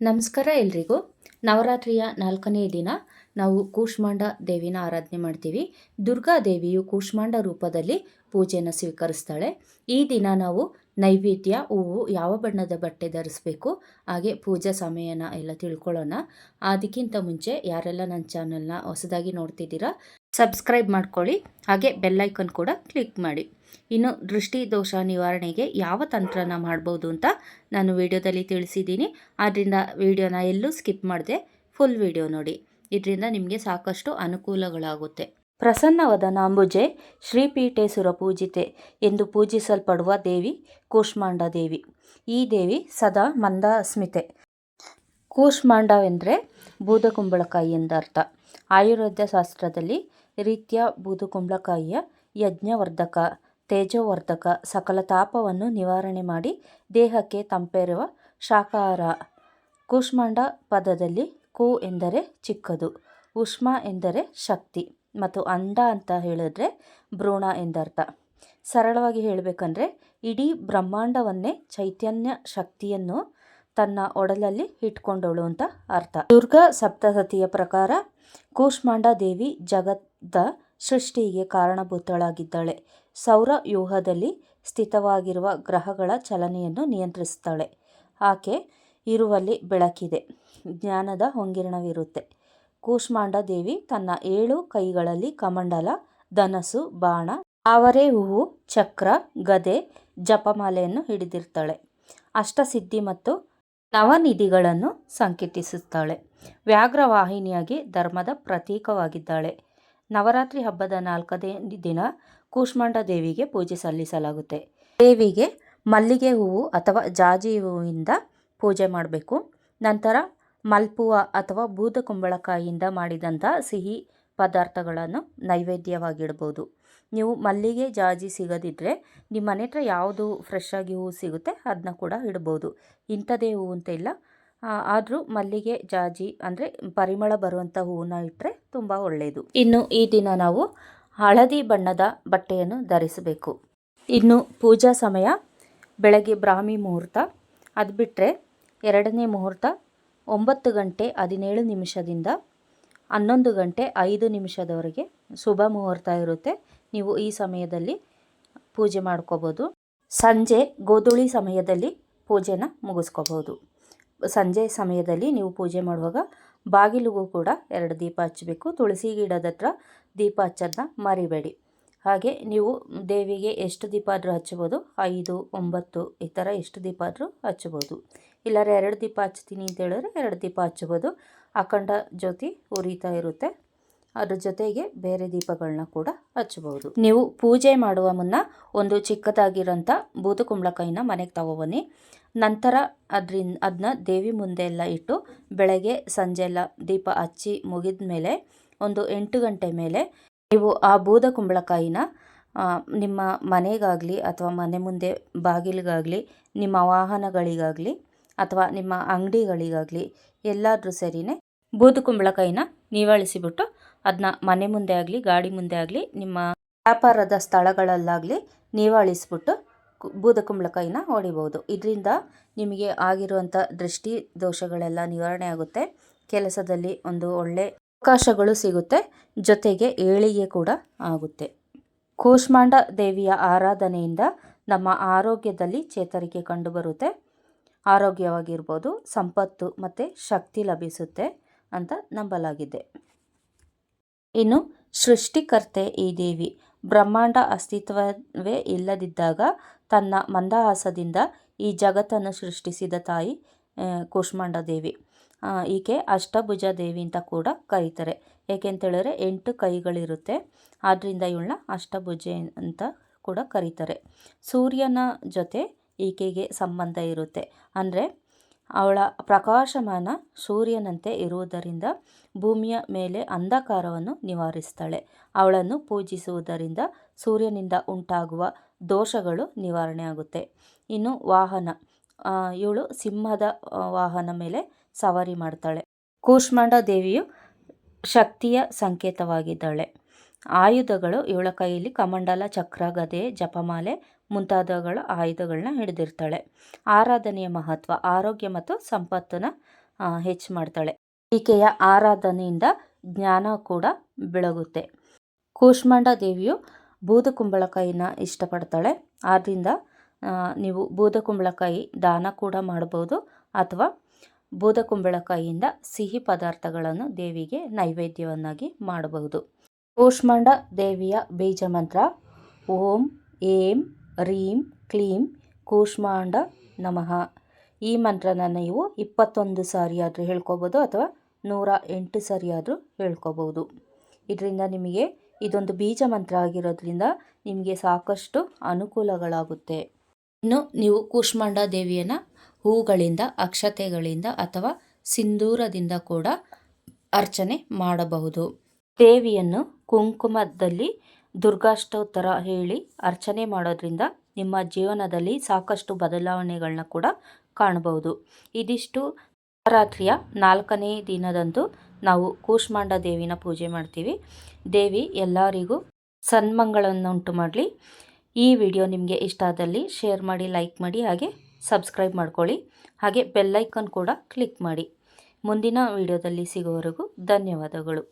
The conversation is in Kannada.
ನಮಸ್ಕಾರ ಎಲ್ರಿಗೂ. ನವರಾತ್ರಿಯ ನಾಲ್ಕನೇ ದಿನ ನಾವು ಕೂಷ್ಮಾಂಡ ದೇವಿನ ಆರಾಧನೆ ಮಾಡ್ತೀವಿ. ದುರ್ಗಾ ದೇವಿಯು ಕೂಷ್ಮಾಂಡ ರೂಪದಲ್ಲಿ ಪೂಜೆಯನ್ನು ಸ್ವೀಕರಿಸ್ತಾಳೆ. ಈ ದಿನ ನಾವು ನೈವೇದ್ಯ, ಹೂವು ಯಾವ ಬಣ್ಣದ ಬಟ್ಟೆ ಧರಿಸ್ಬೇಕು, ಹಾಗೆ ಪೂಜಾ ಸಮಯನ ಎಲ್ಲ ತಿಳ್ಕೊಳ್ಳೋಣ. ಅದಕ್ಕಿಂತ ಮುಂಚೆ ಯಾರೆಲ್ಲ ನನ್ನ ಚಾನಲ್ನ ಹೊಸದಾಗಿ ನೋಡ್ತಿದ್ದೀರಾ, ಸಬ್ಸ್ಕ್ರೈಬ್ ಮಾಡ್ಕೊಳ್ಳಿ. ಹಾಗೆ ಬೆಲ್ಲೈಕನ್ ಕೂಡ ಕ್ಲಿಕ್ ಮಾಡಿ. ಇನ್ನು ದೃಷ್ಟಿ ದೋಷ ನಿವಾರಣೆಗೆ ಯಾವ ತಂತ್ರನ ಮಾಡ್ಬೋದು ಅಂತ ನಾನು ವಿಡಿಯೋದಲ್ಲಿ ತಿಳಿಸಿದ್ದೀನಿ. ಆದ್ದರಿಂದ ವಿಡಿಯೋನ ಎಲ್ಲೂ ಸ್ಕಿಪ್ ಮಾಡಿದೆ ಫುಲ್ ವಿಡಿಯೋ ನೋಡಿ. ಇದರಿಂದ ನಿಮಗೆ ಸಾಕಷ್ಟು ಅನುಕೂಲಗಳಾಗುತ್ತೆ. ಪ್ರಸನ್ನವಾದ ನಾಂಬುಜೆ ಶ್ರೀಪೀಠೇಶ್ವರ ಪೂಜಿತೆ ಎಂದು ಪೂಜಿಸಲ್ಪಡುವ ದೇವಿ ಕೂಷ್ಮಾಂಡ ದೇವಿ. ಈ ದೇವಿ ಸದಾ ಮಂದಸ್ಮಿತೆ. ಕೂಷ್ಮಾಂಡವೆಂದರೆ ಬೂದಕುಂಬಳಕಾಯಿ ಎಂದರ್ಥ. ಆಯುರ್ವೇದ ಶಾಸ್ತ್ರದಲ್ಲಿ ರೀತಿಯ ಬೂದುಕುಂಬಳಕಾಯಿಯ ಯಜ್ಞವರ್ಧಕ. ತೇಜೋವರ್ಧಕ ಸಕಲ ತಾಪವನ್ನು ನಿವಾರಣೆ ಮಾಡಿ ದೇಹಕ್ಕೆ ತಂಪೆರುವ ಶಾಕಾರ ಕೂಷ್ಮಾಂಡ ಪದದಲ್ಲಿ ಕು ಎಂದರೆ ಚಿಕ್ಕದು, ಉಷ್ಮ ಎಂದರೆ ಶಕ್ತಿ ಮತ್ತು ಅಂಡ ಅಂತ ಹೇಳಿದ್ರೆ ಭ್ರೂಣ ಎಂದರ್ಥ. ಸರಳವಾಗಿ ಹೇಳಬೇಕಂದ್ರೆ ಇಡೀ ಬ್ರಹ್ಮಾಂಡವನ್ನೇ ಚೈತನ್ಯ ಶಕ್ತಿಯನ್ನು ತನ್ನ ಒಡಲಲ್ಲಿ ಇಟ್ಕೊಂಡವಳು ಅಂತ ಅರ್ಥ. ದುರ್ಗಾ ಸಪ್ತಸತಿಯ ಪ್ರಕಾರ ಕೂಷ್ಮಾಂಡ ದೇವಿ ಜಗದ ಸೃಷ್ಟಿಗೆ ಕಾರಣಭೂತಳಾಗಿದ್ದಾಳೆ. ಸೌರ ವ್ಯೂಹದಲ್ಲಿ ಸ್ಥಿತವಾಗಿರುವ ಗ್ರಹಗಳ ಚಲನೆಯನ್ನು ನಿಯಂತ್ರಿಸುತ್ತಾಳೆ. ಆಕೆ ಇರುವಲ್ಲಿ ಬೆಳಕಿದೆ, ಜ್ಞಾನದ ಹೊಂಗಿರಣವಿರುತ್ತೆ. ಕೂಷ್ಮಾಂಡ ದೇವಿ ತನ್ನ ಏಳು ಕೈಗಳಲ್ಲಿ ಕಮಂಡಲ, ಧನಸು, ಬಾಣ ಆವರೆ ಹೂವು, ಚಕ್ರ, ಗದೆ, ಜಪಮಾಲೆಯನ್ನು ಹಿಡಿದಿರ್ತಾಳೆ. ಅಷ್ಟಸಿದ್ಧಿ ಮತ್ತು ನವನಿಧಿಗಳನ್ನು ಸಂಕೇತಿಸುತ್ತಾಳೆ. ವ್ಯಾಘ್ರವಾಹಿನಿಯಾಗಿ ಧರ್ಮದ ಪ್ರತೀಕವಾಗಿದ್ದಾಳೆ. ನವರಾತ್ರಿ ಹಬ್ಬದ ನಾಲ್ಕನೇ ದಿನ ಕೂಷ್ಮಾಂಡ ದೇವಿಗೆ ಪೂಜೆ ಸಲ್ಲಿಸಲಾಗುತ್ತೆ. ದೇವಿಗೆ ಮಲ್ಲಿಗೆ ಹೂವು ಅಥವಾ ಜಾಜಿ ಹೂವಿಂದ ಪೂಜೆ ಮಾಡಬೇಕು. ನಂತರ ಮಲ್ಪುವ ಅಥವಾ ಬೂದ ಕುಂಬಳಕಾಯಿಯಿಂದ ಮಾಡಿದಂಥ ಸಿಹಿ ಪದಾರ್ಥಗಳನ್ನು ನೈವೇದ್ಯವಾಗಿಡ್ಬೋದು. ನೀವು ಮಲ್ಲಿಗೆ, ಜಾಜಿ ಸಿಗದಿದ್ದರೆ ನಿಮ್ಮ ಮನೆ ಹತ್ರ ಯಾವುದು ಫ್ರೆಶ್ ಆಗಿ ಹೂವು ಸಿಗುತ್ತೆ ಅದನ್ನ ಕೂಡ ಇಡ್ಬೋದು. ಇಂಥದೇ ಹೂವು ಅಂತ ಇಲ್ಲ. ಆದರೂ ಮಲ್ಲಿಗೆ ಜಾಜಿ ಅಂದರೆ ಪರಿಮಳ ಬರುವಂಥ ಹೂವನ್ನ ಇಟ್ಟರೆ ತುಂಬ ಒಳ್ಳೆಯದು ಇನ್ನು ಈ ದಿನ ನಾವು ಹಳದಿ ಬಣ್ಣದ ಬಟ್ಟೆಯನ್ನು ಧರಿಸಬೇಕು. ಇನ್ನು ಪೂಜಾ ಸಮಯ ಬೆಳಗ್ಗೆ ಬ್ರಾಹ್ಮಿ ಮುಹೂರ್ತ. ಅದು ಬಿಟ್ಟರೆ ಎರಡನೇ ಮುಹೂರ್ತ ಒಂಬತ್ತು ಗಂಟೆ ಹದಿನೇಳು ನಿಮಿಷದಿಂದ ಹನ್ನೊಂದು ಗಂಟೆ ಐದು ನಿಮಿಷದವರೆಗೆ ಶುಭ ಮುಹೂರ್ತ ಇರುತ್ತೆ. ನೀವು ಈ ಸಮಯದಲ್ಲಿ ಪೂಜೆ ಮಾಡ್ಕೋಬೋದು. ಸಂಜೆ ಗೋಧೂಳಿ ಸಮಯದಲ್ಲಿ ಪೂಜೆನ ಮುಗಿಸ್ಕೋಬೋದು. ಸಂಜೆ ಸಮಯದಲ್ಲಿ ನೀವು ಪೂಜೆ ಮಾಡುವಾಗ ಬಾಗಿಲಿಗೂ ಕೂಡ ಎರಡು ದೀಪ ಹಚ್ಚಬೇಕು. ತುಳಸಿ ಗಿಡದ ಹತ್ರ ದೀಪ ಹಚ್ಚೋದನ್ನ ಮರಿಬೇಡಿ. ಹಾಗೆ ನೀವು ದೇವಿಗೆ ಎಷ್ಟು ದೀಪ ಆದರೂ ಹಚ್ಬೋದು ಐದು, ಒಂಬತ್ತು, ಈ ಥರ ಎಷ್ಟು ದೀಪ ಆದರೂ ಹಚ್ಬೋದು ಇಲ್ಲಾರೆ ಎರಡು ದೀಪ ಹಚ್ತೀನಿ ಅಂತ ಹೇಳಿದ್ರೆ ಎರಡು ದೀಪ ಹಚ್ಬೋದು ಅಖಂಡ ಜ್ಯೋತಿ ಉರಿತಾ ಇರುತ್ತೆ. ಅದ್ರ ಜೊತೆಗೆ ಬೇರೆ ದೀಪಗಳನ್ನ ಕೂಡ ಹಚ್ಚಬಹುದು. ನೀವು ಪೂಜೆ ಮಾಡುವ ಮುನ್ನ ಒಂದು ಚಿಕ್ಕದಾಗಿರೋಂಥ ಬೂದು ಕುಂಬಳಕಾಯಿನ ಮನೆಗೆ ತಗೊಬನ್ನಿ ನಂತರ ಅದರಿಂದ ಅದನ್ನ ದೇವಿ ಮುಂದೆ ಎಲ್ಲ ಇಟ್ಟು ಬೆಳಗ್ಗೆ ಸಂಜೆ ಎಲ್ಲ ದೀಪ ಹಚ್ಚಿ ಮುಗಿದ ಮೇಲೆ ಒಂದು ಎಂಟು ಗಂಟೆ ಮೇಲೆ ನೀವು ಆ ಬೂದ ಕುಂಬಳಕಾಯಿನ ನಿಮ್ಮ ಮನೆಗಾಗಲಿ ಅಥವಾ ಮನೆ ಮುಂದೆ ಬಾಗಿಲಿಗಾಗಲಿ, ನಿಮ್ಮ ವಾಹನಗಳಿಗಾಗಲಿ ಅಥವಾ ನಿಮ್ಮ ಅಂಗಡಿಗಳಿಗಾಗಲಿ ಎಲ್ಲಾದರೂ ಸರಿಯೇ ಬೂದು ಕುಂಬಳಕಾಯಿನ ನೀವಾಳಿಸಿಬಿಟ್ಟು ಅದನ್ನ ಮನೆ ಮುಂದೆ ಆಗಲಿ, ಗಾಡಿ ಮುಂದೆ ಆಗಲಿ, ನಿಮ್ಮ ವ್ಯಾಪಾರದ ಸ್ಥಳಗಳಲ್ಲಾಗಲಿ ನೀವಾಳಿಸ್ಬಿಟ್ಟು ಬೂದ ಕುಂಬಳಕಾಯಿನ ಹೊಡಿಬೋದು. ಇದರಿಂದ ನಿಮಗೆ ಆಗಿರುವಂಥ ದೃಷ್ಟಿ ದೋಷಗಳೆಲ್ಲ ನಿವಾರಣೆ ಆಗುತ್ತೆ. ಕೆಲಸದಲ್ಲಿ ಒಂದು ಒಳ್ಳೆ ಅವಕಾಶಗಳು ಸಿಗುತ್ತೆ. ಜೊತೆಗೆ ಏಳಿಗೆ ಕೂಡ ಆಗುತ್ತೆ. ಕೂಷ್ಮಾಂಡ ದೇವಿಯ ಆರಾಧನೆಯಿಂದ ನಮ್ಮ ಆರೋಗ್ಯದಲ್ಲಿ ಚೇತರಿಕೆ ಕಂಡುಬರುತ್ತೆ. ಆರೋಗ್ಯವಾಗಿರ್ಬೋದು, ಸಂಪತ್ತು ಮತ್ತು ಶಕ್ತಿ ಲಭಿಸುತ್ತೆ ಅಂತ ನಂಬಲಾಗಿದೆ. ಇನ್ನು ಸೃಷ್ಟಿಕರ್ತೆ ಈ ದೇವಿ. ಬ್ರಹ್ಮಾಂಡ ಅಸ್ತಿತ್ವವೇ ಇಲ್ಲದಿದ್ದಾಗ ತನ್ನ ಮಂದಹಾಸದಿಂದ ಈ ಜಗತ್ತನ್ನು ಸೃಷ್ಟಿಸಿದ ತಾಯಿ ಕೂಷ್ಮಾಂಡ ದೇವಿ. ಈಕೆ ಅಷ್ಟಭುಜ ದೇವಿ ಅಂತ ಕೂಡ ಕರೀತಾರೆ. ಏಕೆಂತೇಳಿದ್ರೆ ಎಂಟು ಕೈಗಳಿರುತ್ತೆ. ಆದ್ದರಿಂದ ಇವಳನ್ನ ಅಷ್ಟಭುಜೆ ಅಂತ ಕೂಡ ಕರೀತಾರೆ. ಸೂರ್ಯನ ಜೊತೆ ಈಕೆಗೆ ಸಂಬಂಧ ಇರುತ್ತೆ. ಅಂದರೆ ಅವಳ ಪ್ರಕಾಶಮಾನ ಸೂರ್ಯನಂತೆ ಇರುವುದರಿಂದ ಭೂಮಿಯ ಮೇಲೆ ಅಂಧಕಾರವನ್ನು ನಿವಾರಿಸ್ತಾಳೆ. ಅವಳನ್ನು ಪೂಜಿಸುವುದರಿಂದ ಸೂರ್ಯನಿಂದ ಉಂಟಾಗುವ ದೋಷಗಳು ನಿವಾರಣೆ ಆಗುತ್ತೆ ಇನ್ನು ವಾಹನ ಇವಳು ಸಿಂಹದ ವಾಹನ ಮೇಲೆ ಸವಾರಿ ಮಾಡ್ತಾಳೆ. ಕೂಷ್ಮಾಂಡ ದೇವಿಯು ಶಕ್ತಿಯ ಸಂಕೇತವಾಗಿದ್ದಾಳೆ. ಆಯುಧಗಳು, ಇವಳ ಕೈಯಲ್ಲಿ ಕಮಂಡಲ ಚಕ್ರ ಗದೆ ಜಪಮಾಲೆ ಮುಂತಾದವುಗಳ ಆಯುಧಗಳನ್ನ ಹಿಡಿದಿರ್ತಾಳೆ. ಆರಾಧನೆಯ ಮಹತ್ವ, ಆರೋಗ್ಯ ಮತ್ತು ಸಂಪತ್ತನ್ನು ಹೆಚ್ಚು ಮಾಡ್ತಾಳೆ. ಈಕೆಯ ಆರಾಧನೆಯಿಂದ ಜ್ಞಾನ ಕೂಡ ಬೆಳಗುತ್ತೆ. ಕೂಷ್ಮಾಂಡ ದೇವಿಯು ಬೂದು ಕುಂಬಳಕಾಯಿನ ಇಷ್ಟಪಡ್ತಾಳೆ. ಆದ್ದರಿಂದ ನೀವು ಬೂದ ಕುಂಬಳಕಾಯಿ ದಾನ ಕೂಡ ಮಾಡ್ಬೋದು ಅಥವಾ ಬೂದ ಕುಂಬಳಕಾಯಿಯಿಂದ ಸಿಹಿ ಪದಾರ್ಥಗಳನ್ನು ದೇವಿಗೆ ನೈವೇದ್ಯವನ್ನಾಗಿ ಮಾಡಬಹುದು. ಕೂಷ್ಮಾಂಡ ದೇವಿಯ ಬೀಜ ಮಂತ್ರ ಓಂ, ಏಂ, ರೀಂ, ಕ್ಲೀಂ, ಕೂಷ್ಮಾಂಡ ನಮಃ. ಈ ಮಂತ್ರನ ನೀವು ಇಪ್ಪತ್ತೊಂದು ಸಾರಿ ಹೇಳ್ಕೋಬೋದು ಅಥವಾ ನೂರ ಎಂಟು ಸಾರಿ ಹೇಳ್ಕೊಬೋದು. ಇದರಿಂದ ನಿಮಗೆ ಇದೊಂದು ಬೀಜ ಮಂತ್ರ ಆಗಿರೋದ್ರಿಂದ ನಿಮಗೆ ಸಾಕಷ್ಟು ಅನುಕೂಲಗಳಾಗುತ್ತೆ. ಇನ್ನು ನೀವು ಕೂಷ್ಮಾಂಡ ದೇವಿಯನ್ನು ಹೂಗಳಿಂದ, ಅಕ್ಷತೆಗಳಿಂದ ಅಥವಾ ಸಿಂಧೂರದಿಂದ ಕೂಡ ಅರ್ಚನೆ ಮಾಡಬಹುದು. ದೇವಿಯನ್ನು ಕುಂಕುಮದಲ್ಲಿ ದುರ್ಗಾಷ್ಟೋತ್ತರ ಹೇಳಿ ಅರ್ಚನೆ ಮಾಡೋದ್ರಿಂದ ನಿಮ್ಮ ಜೀವನದಲ್ಲಿ ಸಾಕಷ್ಟು ಬದಲಾವಣೆಗಳನ್ನ ಕೂಡ ಕಾಣಬಹುದು. ಇದಿಷ್ಟು ರಾತ್ರಿಯ ನಾಲ್ಕನೇ ದಿನದಂದು ನಾವು ಕೂಷ್ಮಾಂಡ ದೇವಿನ ಪೂಜೆ ಮಾಡ್ತೀವಿ. ದೇವಿ ಎಲ್ಲರಿಗೂ ಸನ್ಮಂಗಳನ್ನುಂಟು ಮಾಡಲಿ. ಈ ವಿಡಿಯೋ ನಿಮಗೆ ಇಷ್ಟ ಆದಲ್ಲಿ ಶೇರ್ ಮಾಡಿ, ಲೈಕ್ ಮಾಡಿ, ಹಾಗೆ ಸಬ್ಸ್ಕ್ರೈಬ್ ಮಾಡ್ಕೊಳ್ಳಿ. ಹಾಗೆ ಬೆಲ್ಲೈಕನ್ ಕೂಡ ಕ್ಲಿಕ್ ಮಾಡಿ. ಮುಂದಿನ ವಿಡಿಯೋದಲ್ಲಿ ಸಿಗೋವರೆಗೂ ಧನ್ಯವಾದಗಳು.